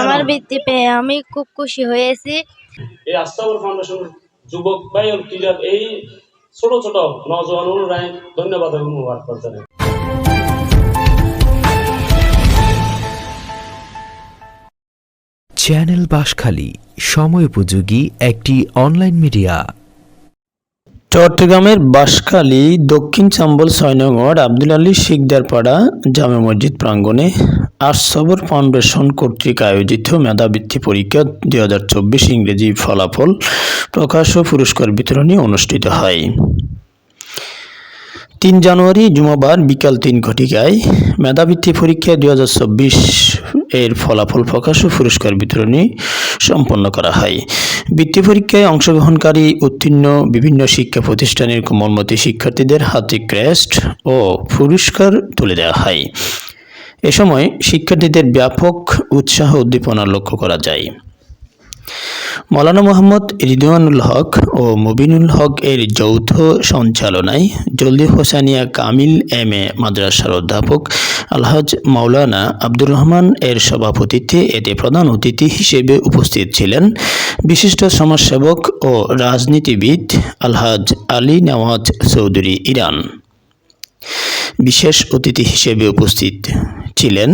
আমার বৃত্তি পেয়ে আমি খুব খুশি হয়েছি। এই আস্থাবর ফাউন্ডেশন যুবক ভাই ও ক্রীড়া এই ছোট ছোট নজওয়ান অনুরায় ধন্যবাদ এবং মুবারকবাদ জানাই। চ্যানেল বাঁশখালী সময় উপযোগী একটি অনলাইন মিডিয়া চট্টগ্রামের বাঁশখালী দক্ষিণ চাম্বল ছয় নং ওয়ার্ড আব্দুল আলী শিকদারপাড়া জামে মসজিদ প্রাঙ্গণে আর্সবর ফাউন্ডেশন কর্তৃক আয়োজিত মেধাবৃত্তি পরীক্ষা দুই হাজার চব্বিশ ইংরেজি ফলাফল প্রকাশ ও পুরস্কার বিতরণী অনুষ্ঠিত হয়। তিন জানুয়ারি জুমাবার বিকাল তিন ঘটিকায় মেধাবৃত্তি পরীক্ষা দুই হাজার চব্বিশ এর ফলাফল প্রকাশ ও পুরস্কার বিতরণী সম্পন্ন করা হয়। বৃত্তি পরীক্ষায় অংশগ্রহণকারী উত্তীর্ণ বিভিন্ন শিক্ষা প্রতিষ্ঠানের কোমলমতি শিক্ষার্থীদের হাতে ক্রেস্ট ও পুরস্কার তুলে দেওয়া হয়। এ সময় শিক্ষার্থীদের ব্যাপক উৎসাহ উদ্দীপনা লক্ষ্য করা যায়। মৌলানা মোহাম্মদ রিদওয়ানুল হক ও মুবিনুল হক এর যৌথ সঞ্চালনায় জলদি হোসানিয়া কামিল এম এ মাদ্রাসার অধ্যাপক আলহাজ মাওলানা আব্দুর রহমান এর সভাপতিত্বে এতে প্রধান অতিথি হিসেবে উপস্থিত ছিলেন বিশিষ্ট সমাজসেবক ও রাজনীতিবিদ আলহাজ আলী নওয়াজ চৌধুরী ইরান। বিশেষ অতিথি হিসেবে উপস্থিত ছিলেন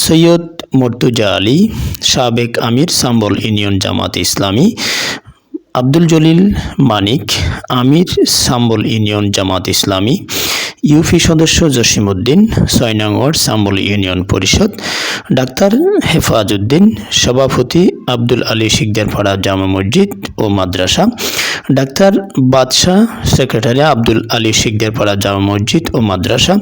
সৈয়দ মর্তুজা আলী সাবেক আমির সাম্বল ইউনিয়ন জামাত ইসলামী আব্দুল জলিল মানিক, আমির সাম্বল ইউনিয়ন জামাত ইসলামী, ইউপি সদস্য জসিমউদ্দিন ছয় নং ward Sambal union Parishad, doctor Hefazuddin, সভাপতি আব্দুল আলী শিকদারপাড়া জামা মসজিদ ও মাদ্রাসা, ডাক্তার বাদশাহ, সেক্রেটারি আব্দুল আলী শিকদারপাড়া জামা মসজিদ ও মাদ্রাসা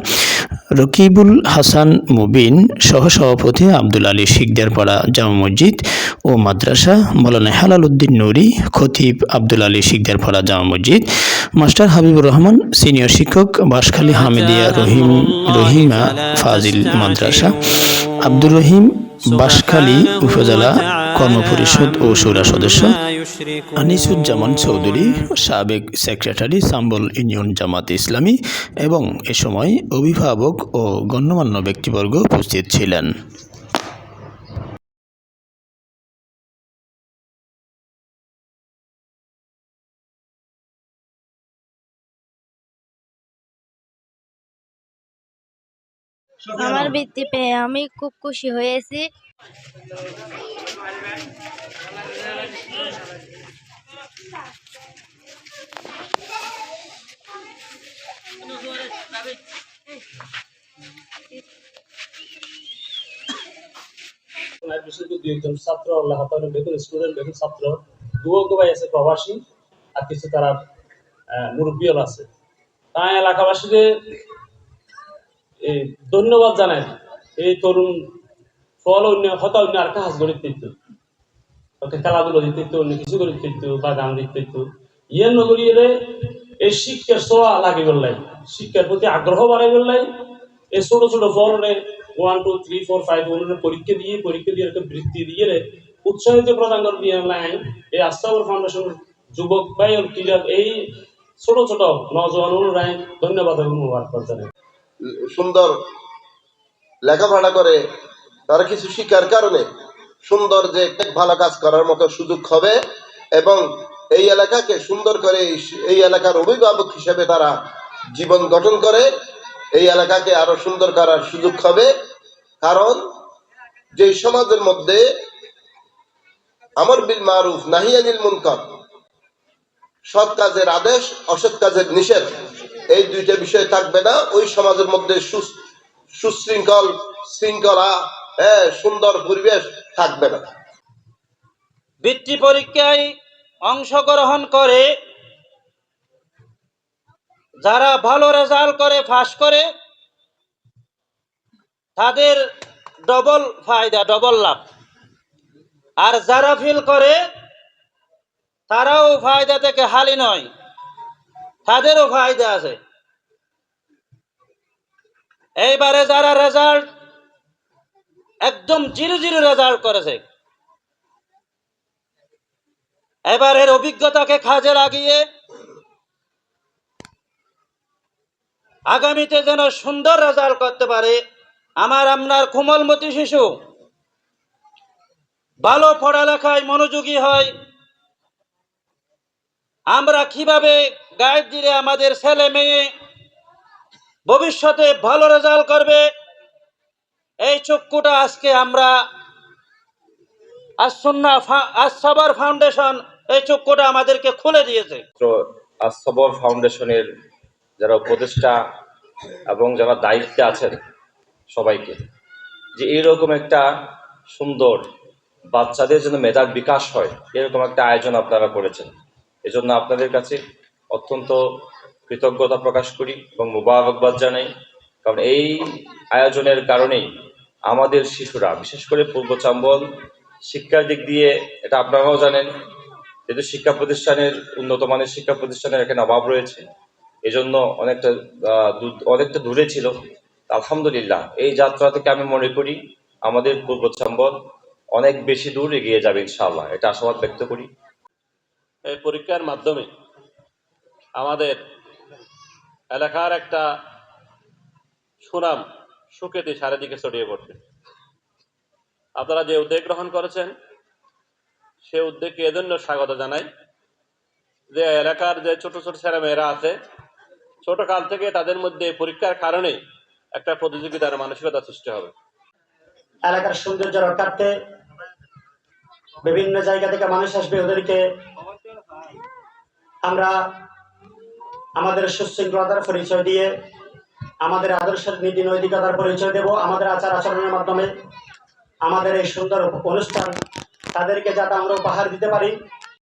রকিবুল হাসান মুবিন, সহসভাপতি আব্দুল আলী শিকদারপাড়া জামা মসজিদ ও মাদ্রাসা, মৌলানা হেলাল উদ্দিন নুরি, খতিব আব্দুল আলী শিকদারপাড়া জামা মসজিদ, মাস্টার হাবিবুর রহমান, সিনিয়র শিক্ষক বাঁশখালী হামিদিয়া রহিম, রহিমা ফাজিল মাদ্রাসা, আব্দুর রহিম বাঁশখালী উপজেলা কর্মপরিষদ ও সুরা সদস্য আনিসুজ্জামান চৌধুরী সাবেক সেক্রেটারি সাম্বল ইউনিয়ন জামাত ইসলামী এবং এ সময় অভিভাবক ও গণ্যমান্য ব্যক্তিবর্গ উপস্থিত ছিলেন। আমার বৃত্তি পেয়ে আমি খুব খুশি হয়েছি। আর বিশেষ একজন ছাত্র, আল্লাহ বেতন স্টুডেন্ট বেতন ছাত্র আছে প্রবাসী আর কিছু তারা আছে। তাই এলাকাবাসীকে ধন্যবাদ জানাই, এই তরুণ ফল অন্য অন্য আর কাজ করে ওকে খেলাধুলো দিতে অন্য কিছু করে বা গান দিতে দিত ইয়ে নগরীয় এই শিক্ষার ছোঁয়া লাগে বললাই শিক্ষার প্রতি আগ্রহ বাড়াই বললাই এই ছোট ছোট ফলনে one two three four five অনুযায়ী পরীক্ষা দিয়ে পরীক্ষা দিয়ে একটা বৃত্তি দিয়ে উৎসাহিত প্রদান করে দিয়ে নাই এই আস্থাবর ফাউন্ডেশন যুবক ও ক্রীড়া এই ছোট ছোট নজওয়ান অনুরায় ধন্যবাদ এবং মুবারকবাদ জানাই সুন্দর লেখাপড়া করে তারা কিছু শিক্ষার কারণে সুন্দর যে ভালো কাজ করার মতো সুযোগ হবে এবং এই এলাকাকে সুন্দর করে এই- এই এলাকার অভিভাবক হিসেবে তারা জীবন গঠন করে এই এলাকাকে আরও সুন্দর করার সুযোগ হবে কারণ যে সমাজের মধ্যে আমর বিল মারুফ নাহিয়ানিল মুনকার, সৎ কাজের আদেশ, অসৎ কাজের নিষেধ, এই দুইটা বিষয় থাকবে না। ওই সমাজের মধ্যে সুশৃঙ্খল, শৃঙ্খলা হ্যাঁ সুন্দর পরিবেশ থাকবে না। বৃত্তি পরীক্ষায় অংশগ্রহণ করে, যারা ভালো রেজাল্ট করে, ফাঁস করে তাদের ডবল ফায়দা ডবল লাভ। আর যারা ফিল করে, তারাও ফায়দা থেকে হালি নয়। তাদেরও ফায়দা আছে। এইবারে যারা রেজাল্ট একদম জিরো জিরো রেজাল্ট করেছে, এবারের অভিজ্ঞতাকে কাজে লাগিয়ে আগামীতে যেন সুন্দর রেজাল্ট করতে পারে আমার আপনার কোমলমতি শিশু। ভালো পড়ালেখায় মনোযোগী হয়। আমরা কীভাবে গাইড দিলে আমাদের ছেলে মেয়ে ভবিষ্যতে ভালো রেজাল্ট করবে? এই চক্ষুটা আজকে আমরা আসন্না আসাবার ফাউন্ডেশন এই চক্ষুটা আমাদেরকে খুলে দিয়েছে। ছাত্র আস্তবর ফাউন্ডেশনের যারা উপদেষ্টা এবং যারা দায়িত্বে আছেন সবাইকে, যে এরকম একটা সুন্দর বাচ্চাদের জন্য মেধার বিকাশ হয়, এরকম একটা আয়োজন আপনারা করেছেন। এজন্য আপনাদের কাছে অত্যন্ত কৃতজ্ঞতা প্রকাশ করি এবং মুবারকবাদ জানাই, কারণ এই আয়োজনের কারণেই আমাদের শিশুরা, বিশেষ করে পূর্ব চাম্বল শিক্ষার দিক দিয়ে এটা আপনারাও জানেন, যেহেতু শিক্ষা প্রতিষ্ঠানের, উন্নত মানের শিক্ষা প্রতিষ্ঠানের এখানে অভাব রয়েছে, এজন্য অনেকটা অনেকটা দূরে ছিল। আলহামদুলিল্লাহ, এই যাত্রা থেকে আমি মনে করি আমাদের পূর্ব চাম্বল অনেক বেশি দূর এগিয়ে যাবে ইনশাআল্লাহ, এটা আশাবাদ ব্যক্ত করি। এই পরীক্ষার মাধ্যমে আমাদের এলাকার একটা সুনাম সুখ্যাতি চারিদিকে ছড়িয়ে পড়বে আপনারা যে উদ্যোগ গ্রহণ করেছেন, সে উদ্যোগকে এজন্য স্বাগত জানাই যে এলাকার যে ছোট ছোট ছেলে মেয়েরা আছে ছোট কাল থেকে তাদের মধ্যে পরীক্ষার কারণে একটা প্রতিযোগিতার মানসিকতা সৃষ্টি হবে। এলাকার সৌন্দর্য রক্ষার্থে বিভিন্ন জায়গা থেকে মানুষ আসবে, ওদেরকে আমরা আমাদের সুশৃঙ্খলতার পরিচয় দিয়ে, আমাদের আদর্শের নীতি নৈতিকতার পরিচয় দেব, আমাদের আচার আচরণের মাধ্যমে আমাদের এই সুন্দর অনুষ্ঠান তাদেরকে যাতে আমরা উপহার দিতে পারি।